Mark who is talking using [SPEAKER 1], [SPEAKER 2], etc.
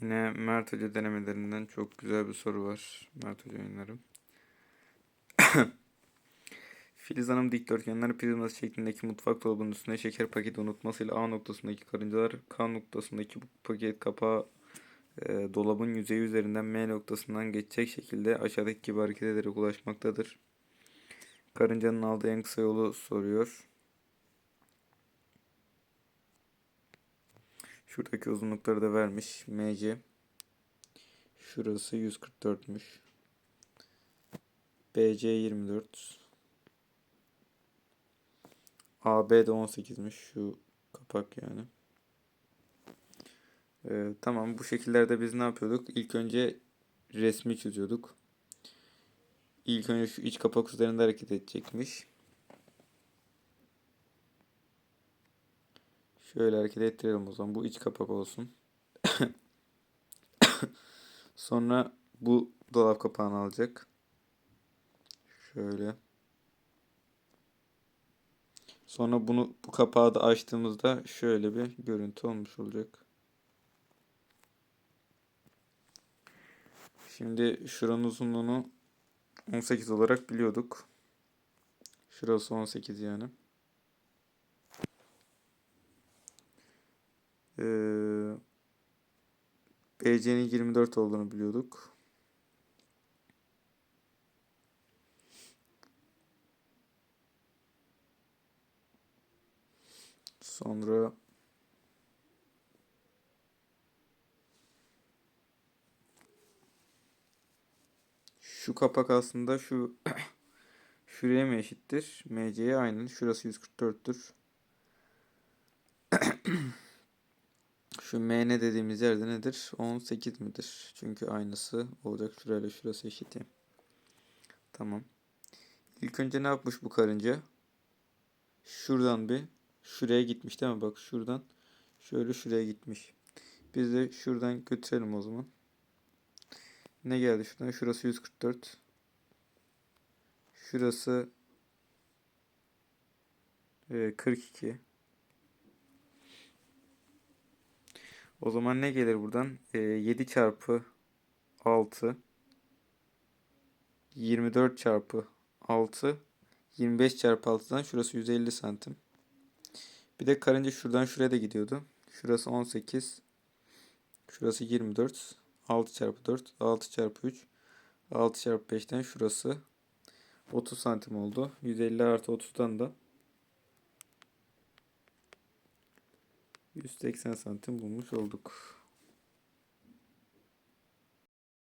[SPEAKER 1] Yine Mert Hoca denemelerinden çok güzel bir soru var. Mert Hoca oyunları. Filiz Hanım dikdörtgenler prizması şeklindeki mutfak dolabının üstüne şeker paketi unutmasıyla A noktasındaki karıncalar K noktasındaki bu paket kapağı e, dolabın yüzeyi üzerinden M noktasından geçecek şekilde aşağıdaki gibi hareket ederek ulaşmaktadır. Karıncanın aldığı en kısa yolu soruyor. Şuradaki uzunlukları da vermiş. MC. Şurası 144'müş. BC 24. AB de 18'miş. Şu kapak yani. Ee, tamam bu şekillerde biz ne yapıyorduk? İlk önce resmi çiziyorduk. İlk önce şu iç kapak üzerinde hareket edecekmiş. Şöyle hareket ettirelim o zaman. Bu iç kapak olsun. Sonra bu dolap kapağını alacak. Şöyle. Sonra bunu bu kapağı da açtığımızda şöyle bir görüntü olmuş olacak. Şimdi şuranın uzunluğunu 18 olarak biliyorduk. Şurası 18 yani. Ee, BC'nin 24 olduğunu biliyorduk. Sonra şu kapak aslında şu şuraya mı eşittir? MC'ye aynı. Şurası 144'tür. Şu MN dediğimiz yerde nedir? 18 midir? Çünkü aynısı olacak. Şurayla şurası eşit. Tamam. İlk önce ne yapmış bu karınca? Şuradan bir şuraya gitmiş değil mi? Bak şuradan şöyle şuraya gitmiş. Biz de şuradan götürelim o zaman. Ne geldi şuradan? Şurası 144. Şurası e, 42. O zaman ne gelir buradan? E, 7 çarpı 6 24 çarpı 6 25 çarpı 6'dan şurası 150 santim. Bir de karınca şuradan şuraya da gidiyordu. Şurası 18. Şurası 24. 6 çarpı 4. 6 çarpı 3. 6 çarpı 5'ten şurası 30 santim oldu. 150 artı 30'dan da 180 santim bulmuş olduk.